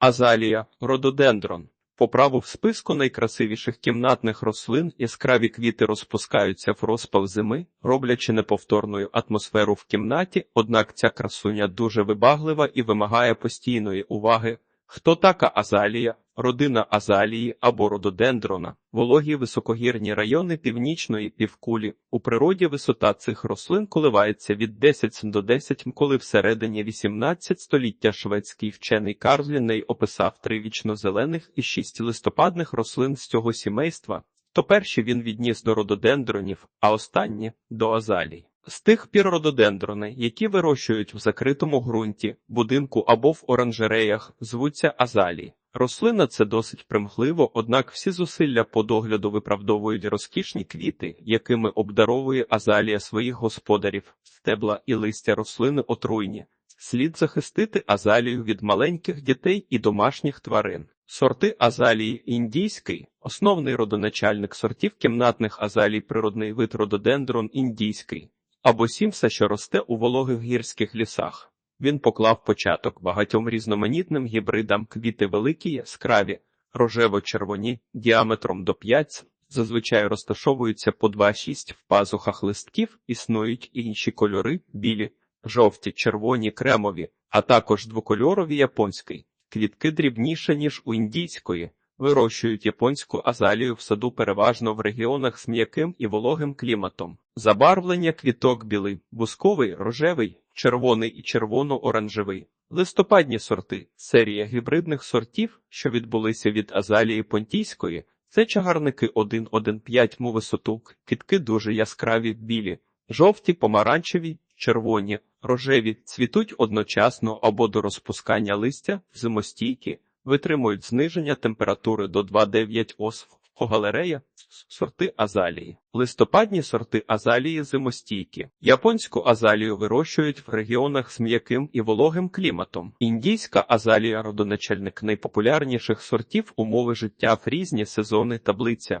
Азалія, рододендрон. По праву в списку найкрасивіших кімнатних рослин яскраві квіти розпускаються в розпал зими, роблячи неповторною атмосферу в кімнаті, однак ця красуня дуже вибаглива і вимагає постійної уваги. Хто така азалія? Родина азалії або рододендрона, вологі високогірні райони північної півкулі. У природі висота цих рослин коливається від 10 до 10 коли всередині 18 століття шведський вчений Карліней описав три вічно-зелених і шість листопадних рослин з цього сімейства, то перші він відніс до рододендронів, а останні – до азалій. З тих пір рододендрони, які вирощують в закритому ґрунті, будинку або в оранжереях, звуться азалії. Рослина це досить примхливо, однак всі зусилля по догляду виправдовують розкішні квіти, якими обдаровує азалія своїх господарів, стебла і листя рослини отруйні. Слід захистити азалію від маленьких дітей і домашніх тварин. Сорти азалії індійський, основний родоначальник сортів кімнатних азалій природний вид рододендрон індійський, або сімса, що росте у вологих гірських лісах. Він поклав початок багатьом різноманітним гібридам квіти великі, яскраві, рожево-червоні, діаметром до 5 зазвичай розташовуються по 2-6 в пазухах листків, існують інші кольори білі, жовті, червоні, кремові, а також двокольорові японський. Квітки дрібніше, ніж у індійської. Вирощують японську азалію в саду переважно в регіонах з м'яким і вологим кліматом. Забарвлення квіток білий, бусковий, рожевий, червоний і червоно-оранжевий. Листопадні сорти. Серія гібридних сортів, що відбулися від азалії понтійської, це чагарники 1,1,5 му висоту, квітки дуже яскраві, білі, жовті, помаранчеві, червоні, рожеві, цвітуть одночасно або до розпускання листя, зимостійкі, витримують зниження температури до 2,9 ос. Галерея сорти азалії. Листопадні сорти азалії зимостійкі. Японську азалію вирощують в регіонах з м'яким і вологим кліматом. Індійська азалія родоначальник найпопулярніших сортів умови життя в різні сезони таблиця.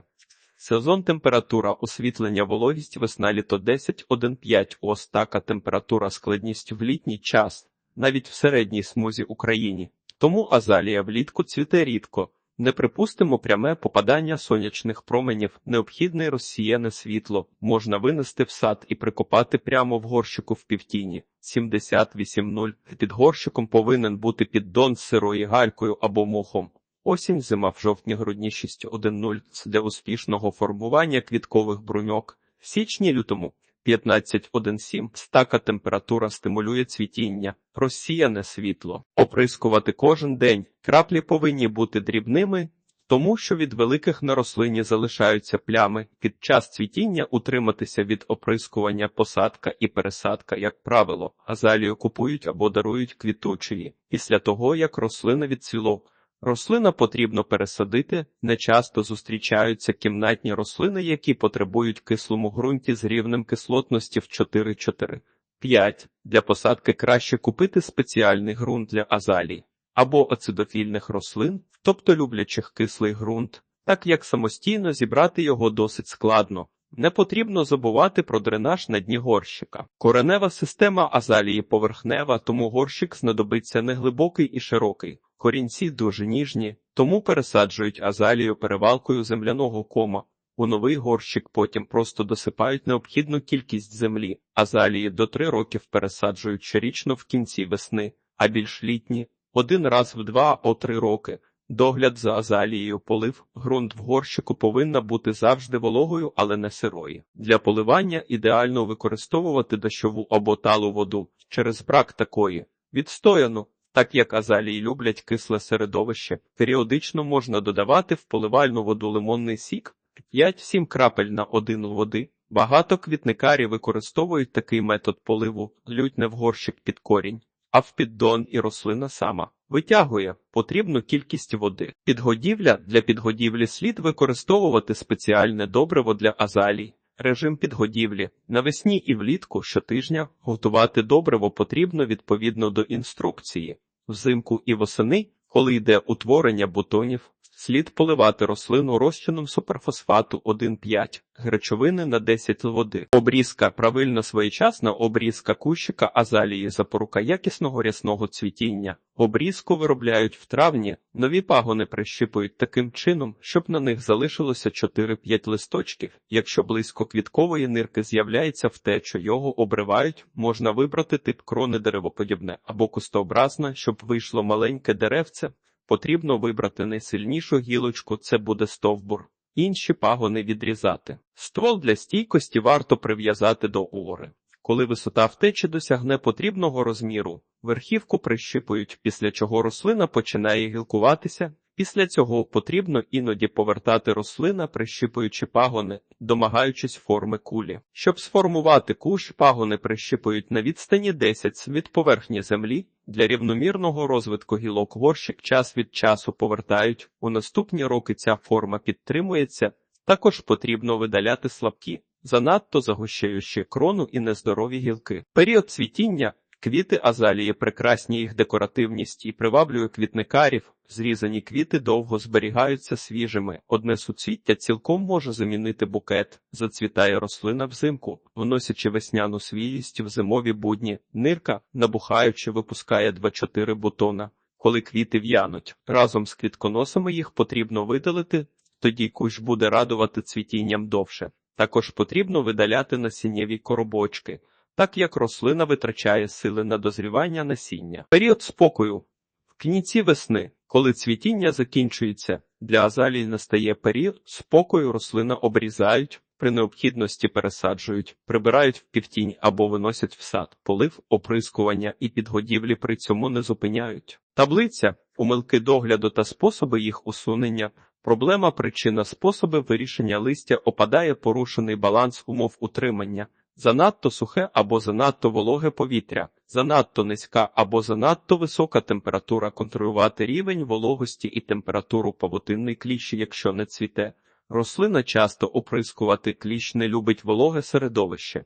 Сезон температура освітлення вологість весна літо 10-1,5 ос температура складність в літній час, навіть в середній смузі Україні. Тому азалія влітку цвіте рідко. Не припустимо пряме попадання сонячних променів, необхідне розсіяне світло, можна винести в сад і прикопати прямо в горщику в півтіні. 78.0. Під горщиком повинен бути піддон з сирою галькою або мохом. Осінь зима в жовтні-грудні 6.1.0 для успішного формування квіткових бруньок. В січні-лютому 15.1.7 стака температура стимулює цвітіння, розсіяне світло, оприскувати кожен день. Краплі повинні бути дрібними, тому що від великих на рослині залишаються плями. Під час цвітіння утриматися від оприскування посадка і пересадка, як правило, азалію купують або дарують квітучої. Після того, як рослина відцвіло, Рослина потрібно пересадити, нечасто зустрічаються кімнатні рослини, які потребують кислому ґрунті з рівнем кислотності в 4-4. 5. Для посадки краще купити спеціальний ґрунт для азалій або ацидофільних рослин, тобто люблячих кислий ґрунт, так як самостійно зібрати його досить складно. Не потрібно забувати про дренаж на дні горщика. Коренева система азалії поверхнева, тому горщик знадобиться неглибокий і широкий. Корінці дуже ніжні, тому пересаджують азалію перевалкою земляного кома. У новий горщик потім просто досипають необхідну кількість землі. Азалії до три років пересаджують щорічно в кінці весни, а більш літні один раз в два о три роки. Догляд за азалією полив, ґрунт в горщику повинна бути завжди вологою, але не сирою. Для поливання ідеально використовувати дощову або талу воду через брак такої відстояну. Так як азалії люблять кисле середовище, періодично можна додавати в поливальну воду лимонний сік 5-7 крапель на один води. Багато квітникарів використовують такий метод поливу, лють не в горщик під корінь, а в піддон і рослина сама витягує потрібну кількість води. Підгодівля для підгодівлі слід використовувати спеціальне добриво для азалій. Режим підгодівлі навесні і влітку щотижня готувати добриво потрібно відповідно до інструкції. Взимку і восени, коли йде утворення бутонів, Слід поливати рослину розчином суперфосфату 1,5 гречовини на 10 води. Обрізка правильно своєчасна обрізка кущика азалії запорука якісного рясного цвітіння. Обрізку виробляють в травні, нові пагони прищипують таким чином, щоб на них залишилося 4-5 листочків. Якщо близько квіткової нирки з'являється втеча, його обривають, можна вибрати тип крони деревоподібне або кустообразне, щоб вийшло маленьке деревце. Потрібно вибрати найсильнішу гілочку, це буде стовбур. Інші пагони відрізати. Ствол для стійкості варто прив'язати до ори. Коли висота втечі досягне потрібного розміру, верхівку прищипують, після чого рослина починає гілкуватися. Після цього потрібно іноді повертати рослина, прищипуючи пагони, домагаючись форми кулі. Щоб сформувати кущ, пагони прищипують на відстані 10 від поверхні землі. Для рівномірного розвитку гілок горщик час від часу повертають. У наступні роки ця форма підтримується. Також потрібно видаляти слабкі, занадто загущаючі крону і нездорові гілки. Період цвітіння Квіти азалії прекрасні їх декоративність і приваблює квітникарів. Зрізані квіти довго зберігаються свіжими. Одне суцвіття цілком може замінити букет. Зацвітає рослина взимку, вносячи весняну свіжість в зимові будні. Нирка, набухаючи, випускає 2-4 бутона. Коли квіти в'януть, разом з квітконосами їх потрібно видалити, тоді кущ буде радувати цвітінням довше. Також потрібно видаляти насіннєві коробочки так як рослина витрачає сили на дозрівання насіння. Період спокою в кінці весни, коли цвітіння закінчується, для азалій настає період спокою, рослина обрізають. При необхідності пересаджують, прибирають в півтінь або виносять в сад, полив, оприскування і підгодівлі при цьому не зупиняють. Таблиця, помилки догляду та способи їх усунення, проблема, причина, способи вирішення листя опадає порушений баланс умов утримання. Занадто сухе або занадто вологе повітря, занадто низька або занадто висока температура контролювати рівень вологості і температуру павутинний кліщ, якщо не цвіте. Рослина часто оприскувати кліщ не любить вологе середовище.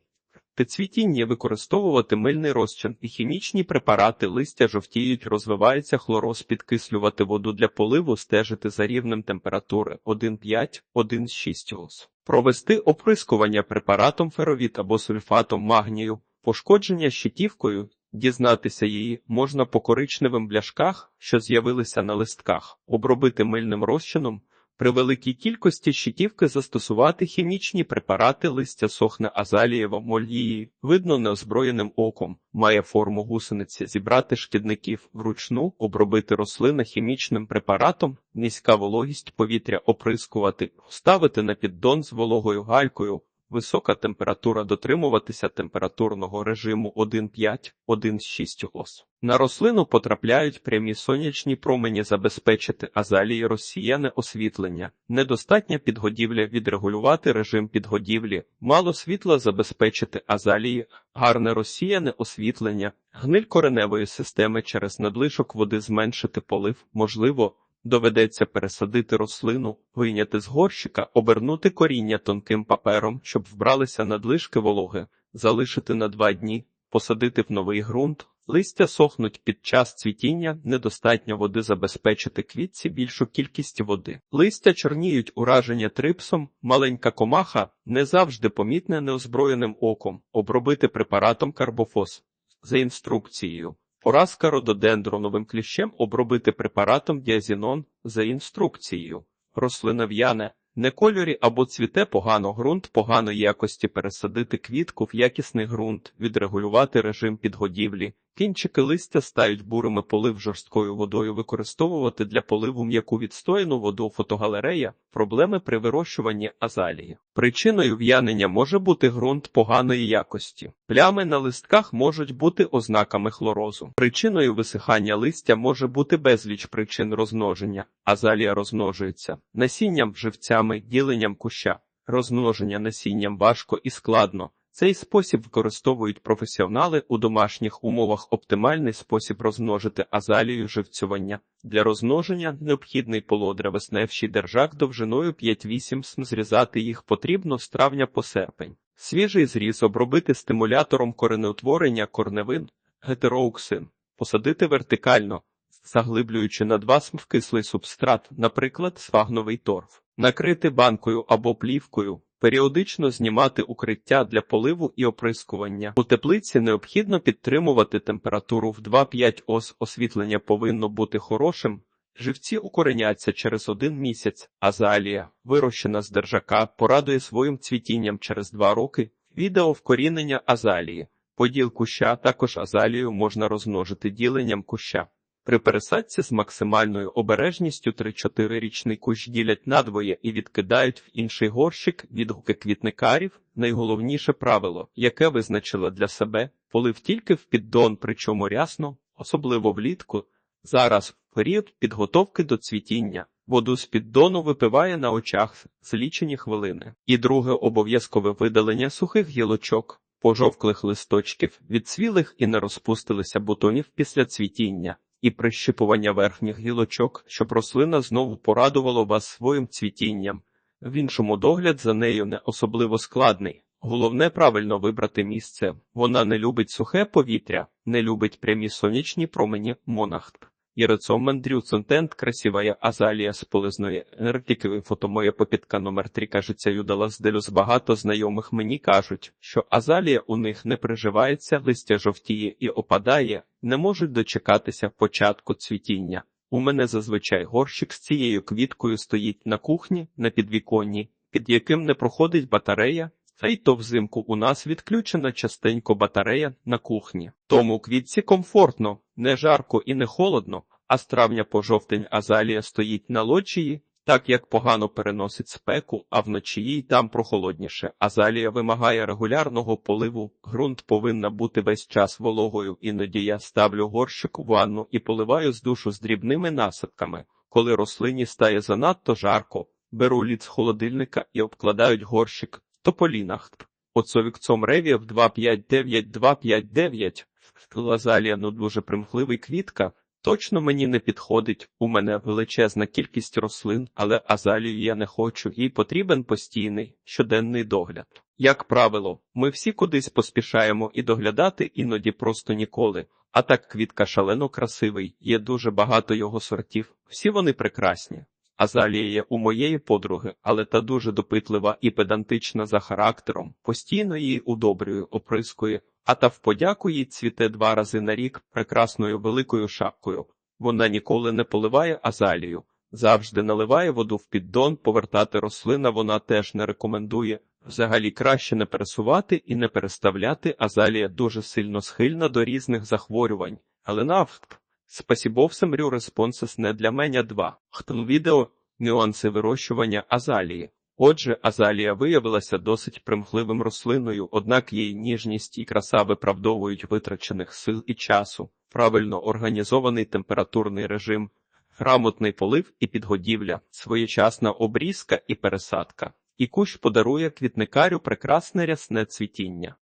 При цвітінні використовувати мильний розчин і хімічні препарати листя жовтіють, розвивається хлороз, підкислювати воду для поливу, стежити за рівнем температури 1,5-1,6 ос. Провести оприскування препаратом феровіт або сульфатом магнію, пошкодження щитівкою, дізнатися її можна по коричневим бляшках, що з'явилися на листках, обробити мильним розчином. При великій кількості щитівки застосувати хімічні препарати листя сохне азалієва мольїї, видно неозброєним оком, має форму гусениці, зібрати шкідників вручну, обробити рослини хімічним препаратом, низька вологість повітря оприскувати, ставити на піддон з вологою галькою, Висока температура дотримуватися температурного режиму 1,5-1,6 ос. На рослину потрапляють прямі сонячні промені забезпечити азалії розсіяне освітлення, недостатня підгодівля відрегулювати режим підгодівлі, мало світла забезпечити азалії, гарне розсіяне освітлення, гниль кореневої системи через надлишок води зменшити полив, можливо, Доведеться пересадити рослину, вийняти з горщика, обернути коріння тонким папером, щоб вбралися надлишки вологи, залишити на два дні, посадити в новий ґрунт, листя сохнуть під час цвітіння, недостатньо води забезпечити квітці більшу кількість води. Листя чорніють ураження трипсом, маленька комаха не завжди помітне неозброєним оком, обробити препаратом карбофос за інструкцією. Поразка рододендроновим кліщем обробити препаратом діазінон за інструкцією. Рослина в'яне, не кольорі або цвіте погано ґрунт поганої якості пересадити квітку в якісний ґрунт, відрегулювати режим підгодівлі, Кінчики листя стають бурими полив жорсткою водою використовувати для поливу м'яку відстояну воду фотогалерея, проблеми при вирощуванні азалії. Причиною в'янення може бути ґрунт поганої якості. Плями на листках можуть бути ознаками хлорозу. Причиною висихання листя може бути безліч причин розмноження. Азалія розмножується насінням, живцями, діленням куща. Розмноження насінням важко і складно. Цей спосіб використовують професіонали у домашніх умовах. Оптимальний спосіб розмножити азалію живцювання. Для розмноження необхідний полодревесневший держак довжиною 5-8 см. Зрізати їх потрібно з травня по серпень. Свіжий зріз обробити стимулятором коренеутворення корневин, гетероуксин, посадити вертикально. заглиблюючи на 2 см в кислий субстрат, наприклад, сфагновий торф, накрити банкою або плівкою. Періодично знімати укриття для поливу і оприскування. У теплиці необхідно підтримувати температуру в 2-5 ос. Освітлення повинно бути хорошим. Живці укореняться через один місяць. Азалія, вирощена з держака, порадує своїм цвітінням через 2 роки. Відео вкорінення азалії. Поділ куща також азалію можна розмножити діленням куща. При пересадці з максимальною обережністю 3-4 річний кущ ділять надвоє і відкидають в інший горщик відгуки квітникарів. Найголовніше правило, яке визначила для себе, полив тільки в піддон, причому рясно, особливо влітку. Зараз в період підготовки до цвітіння. Воду з піддону випиває на очах з лічені хвилини. І друге обов'язкове видалення сухих гілочок, пожовклих листочків, відцвілих і не розпустилися бутонів після цвітіння і прищипування верхніх гілочок, щоб рослина знову порадувала вас своїм цвітінням. В іншому догляд за нею не особливо складний. Головне правильно вибрати місце. Вона не любить сухе повітря, не любить прямі сонячні промені монахт. Єрецом Дрюцентент, красивая азалія з полизної енергетики, фото моя попітка номер 3 кажеться юдала з. Багато знайомих мені кажуть, що азалія у них не приживається, листя жовтіє і опадає, не можуть дочекатися початку цвітіння. У мене зазвичай горщик з цією квіткою стоїть на кухні, на підвіконні, під яким не проходить батарея, та й то взимку у нас відключена частенько батарея на кухні. Тому квітці комфортно, не жарко і не холодно, а з травня по жовтень азалія стоїть на лоджії, так як погано переносить спеку, а вночі їй там прохолодніше. Азалія вимагає регулярного поливу, ґрунт повинна бути весь час вологою, іноді я ставлю горщик у ванну і поливаю з душу з дрібними насадками. Коли рослині стає занадто жарко, беру лід з холодильника і обкладають горщик тополінах. Оцовікцом ревів 259-259. Лазалія, ну дуже примхливий квітка. Точно мені не підходить. У мене величезна кількість рослин, але азалію я не хочу, їй потрібен постійний щоденний догляд. Як правило, ми всі кудись поспішаємо і доглядати іноді просто ніколи. А так квітка шалено красивий, є дуже багато його сортів. Всі вони прекрасні. Азалія у моєї подруги, але та дуже допитлива і педантична за характером, постійно її удобрює, оприскує, а та в подяку їй цвіте два рази на рік прекрасною великою шапкою. Вона ніколи не поливає азалію, завжди наливає воду в піддон, повертати рослина вона теж не рекомендує. Взагалі краще не пересувати і не переставляти, азалія дуже сильно схильна до різних захворювань, але навт. Спасибо всем рю респонсес не для мене 2. Хтон відео нюанси вирощування азалії. Отже, азалія виявилася досить примхливим рослиною, однак її ніжність і краса виправдовують витрачених сил і часу, правильно організований температурний режим, грамотний полив і підгодівля, своєчасна обрізка і пересадка. І кущ подарує квітникарю прекрасне рясне цвітіння.